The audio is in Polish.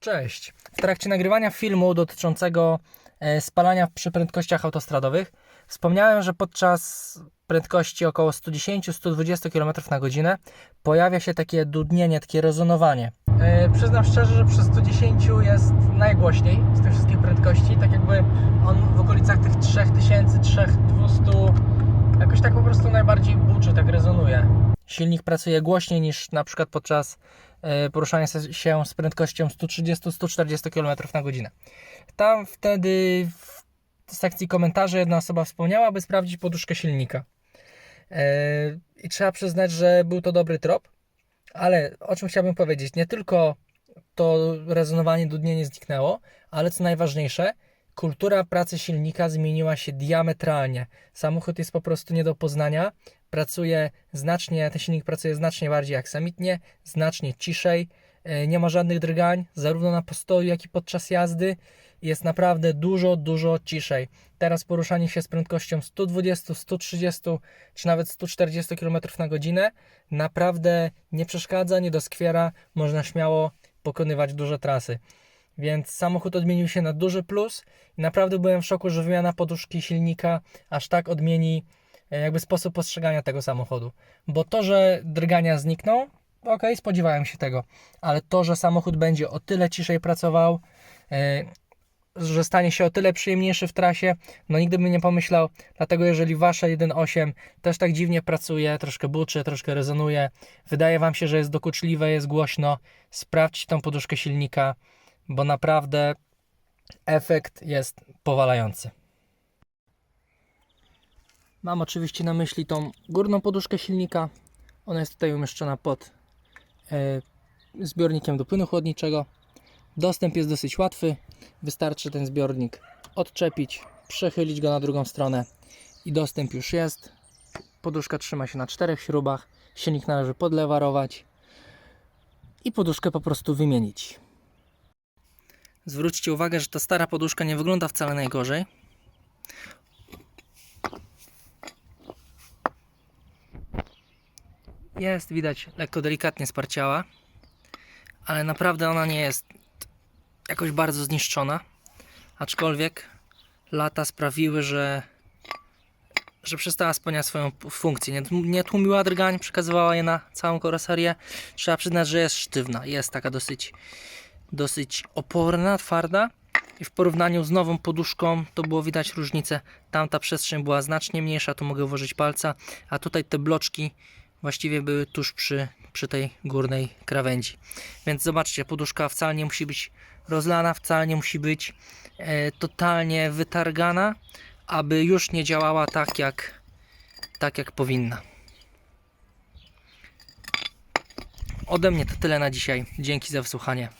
Cześć. W trakcie nagrywania filmu dotyczącego e, spalania przy prędkościach autostradowych wspomniałem, że podczas prędkości około 110-120 km na godzinę pojawia się takie dudnienie, takie rezonowanie. E, przyznam szczerze, że przy 110 jest najgłośniej z tych wszystkich prędkości, tak jakby on w okolicach tych 3000, 3200 jakoś tak po prostu najbardziej buczy, tak rezonuje. Silnik pracuje głośniej niż na przykład podczas e, poruszania se- się z prędkością 130-140 km na godzinę. Tam wtedy w sekcji komentarzy jedna osoba wspomniała, aby sprawdzić poduszkę silnika. E, I trzeba przyznać, że był to dobry trop, ale o czym chciałbym powiedzieć, nie tylko to rezonowanie, dudnienie zniknęło, ale co najważniejsze, kultura pracy silnika zmieniła się diametralnie. Samochód jest po prostu nie do poznania, pracuje znacznie, ten silnik pracuje znacznie bardziej aksamitnie, znacznie ciszej, e, nie ma żadnych drgań, zarówno na postoju, jak i podczas jazdy. Jest naprawdę dużo, dużo ciszej. Teraz poruszanie się z prędkością 120, 130 czy nawet 140 km na godzinę naprawdę nie przeszkadza, nie doskwiera, można śmiało pokonywać duże trasy. Więc samochód odmienił się na duży plus. I naprawdę byłem w szoku, że wymiana poduszki silnika aż tak odmieni e, jakby sposób postrzegania tego samochodu. Bo to, że drgania znikną, okej, spodziewałem się tego, ale to, że samochód będzie o tyle ciszej pracował, e, że stanie się o tyle przyjemniejszy w trasie, no nigdy bym nie pomyślał, dlatego jeżeli wasze 1.8 też tak dziwnie pracuje, troszkę buczy, troszkę rezonuje, wydaje wam się, że jest dokuczliwe, jest głośno, sprawdźcie tą poduszkę silnika, bo naprawdę efekt jest powalający. Mam oczywiście na myśli tą górną poduszkę silnika. Ona jest tutaj umieszczona pod e, zbiornikiem do płynu chłodniczego. Dostęp jest dosyć łatwy. Wystarczy ten zbiornik odczepić, przechylić go na drugą stronę i dostęp już jest. Poduszka trzyma się na czterech śrubach. Silnik należy podlewarować i poduszkę po prostu wymienić. Zwróćcie uwagę, że ta stara poduszka nie wygląda wcale najgorzej. Jest widać lekko delikatnie sparciała, ale naprawdę ona nie jest jakoś bardzo zniszczona. Aczkolwiek lata sprawiły, że, że przestała spełniać swoją funkcję. Nie, nie tłumiła drgań, przekazywała je na całą karoserię. Trzeba przyznać, że jest sztywna. Jest taka dosyć, dosyć oporna, twarda. I w porównaniu z nową poduszką to było widać różnicę. Tamta przestrzeń była znacznie mniejsza, tu mogę włożyć palca, a tutaj te bloczki właściwie były tuż przy, przy tej górnej krawędzi. Więc zobaczcie, poduszka wcale nie musi być rozlana, wcale nie musi być e, totalnie wytargana, aby już nie działała tak jak, tak jak powinna. Ode mnie to tyle na dzisiaj. Dzięki za wysłuchanie.